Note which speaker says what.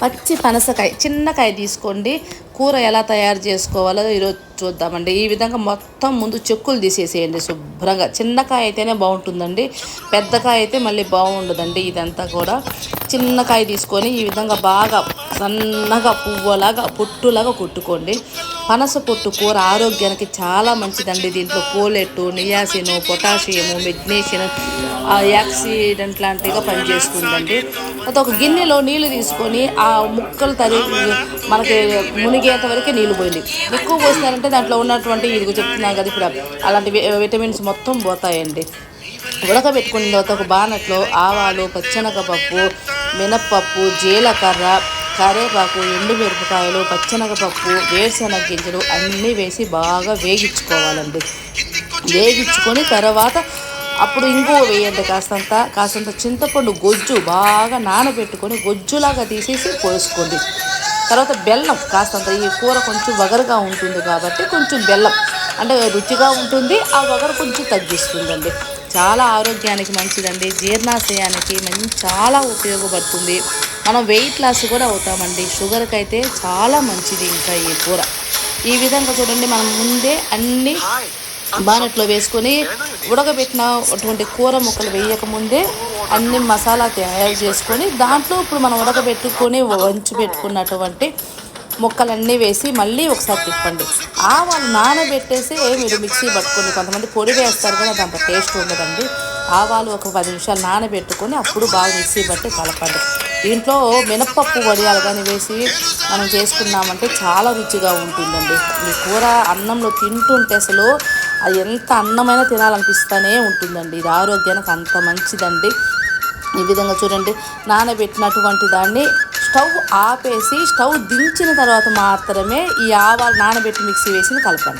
Speaker 1: పచ్చి పనసకాయ చిన్నకాయ తీసుకోండి. కూర ఎలా తయారు చేసుకోవాలో ఈరోజు చూద్దామండి. ఈ విధంగా మొత్తం ముందు చెక్కులు తీసేసేయండి శుభ్రంగా. చిన్నకాయ అయితేనే బాగుంటుందండి. పెద్దకాయ అయితే మళ్ళీ బాగుండదండి. ఇదంతా కూడా చిన్నకాయ తీసుకొని ఈ విధంగా బాగా సన్నగా పువ్వులాగా పొట్టులాగా కొట్టుకోండి. పనస పొట్టు కూర ఆరోగ్యానికి చాలా మంచిదండి. దీంట్లో folate niacin potassium magnesium oxidant లాంటిగా పనిచేస్తుందండి. అయితే ఒక గిన్నెలో నీళ్ళు తీసుకొని ఆ ముక్కలు తరి మనకి మునిగేంత వరకు నీళ్ళు పోయింది. ఎక్కువ పోసినారంటే దాంట్లో ఉన్నటువంటి ఇది చెప్తున్నాం కదా ఇప్పుడు అలాంటి విటమిన్స్ మొత్తం పోతాయండి. ఉడకబెట్టుకున్న తర్వాత ఒక బాణట్లో ఆవాలు పచ్చెనగపప్పు మినప్పప్పు జీలకర్ర కరివేపాకు ఎండుమిరపకాయలు పచ్చెనగపప్పు వేరుశనగ గింజలు అన్నీ వేసి బాగా వేగించుకోవాలండి. వేగించుకొని తర్వాత అప్పుడు ఇంకో వేయండి కాస్తంత కాస్తంత చింతపండు గొజ్జు బాగా నానబెట్టుకొని గొజ్జులాగా తీసేసి పోసుకోండి. తర్వాత బెల్లం కాస్తంత ఈ కూర కొంచెం వగరుగా ఉంటుంది కాబట్టి కొంచెం బెల్లం. అంటే రుచిగా ఉంటుంది ఆ వగరు కొంచెం తగ్గిస్తుందండి. చాలా ఆరోగ్యానికి మంచిదండి జీర్ణాశయానికి మంచి చాలా ఉపయోగపడుతుంది. మనం వెయిట్ లాస్ కూడా అవుతామండి. షుగర్కి అయితే చాలా మంచిది ఇంకా ఈ కూర. ఈ విధంగా చూడండి మనం ముందే అన్ని బానట్లో వేసుకొని ఉడకబెట్టిన అటువంటి కూర ముక్కలు వేయకముందే అన్ని మసాలా తయారు చేసుకొని దాంట్లో ఇప్పుడు మనం ఉడకబెట్టుకొని వంచి పెట్టుకున్నటువంటి ముక్కలన్నీ వేసి మళ్ళీ ఒకసారి తిప్పండి. ఆవాలు నానబెట్టేసి మీరు మిక్సీ పట్టుకోండి కొంతమంది పొడి వేస్తారు కానీ దాంట్లో టేస్ట్ ఉండదండి. ఆవాలు ఒక పది నిమిషాలు నానబెట్టుకొని అప్పుడు బాగా మిక్సీ పట్టి కలపండి. దీంట్లో మినప్పప్పు వడియాలు కానీ వేసి మనం చేసుకున్నామంటే చాలా రుచిగా ఉంటుందండి. ఈ కూర అన్నంలో తింటుంటే అసలు అది ఎంత అన్నమైనా తినాలనిపిస్తూనే ఉంటుందండి. ఇది ఆరోగ్యానికి అంత మంచిదండి. ఈ విధంగా చూడండి నానబెట్టినటువంటి దాన్ని స్టవ్ ఆపేసి స్టవ్ దించిన తర్వాత మాత్రమే ఈ ఆవాలు నానబెట్టి మిక్సీ వేసి కలపండి.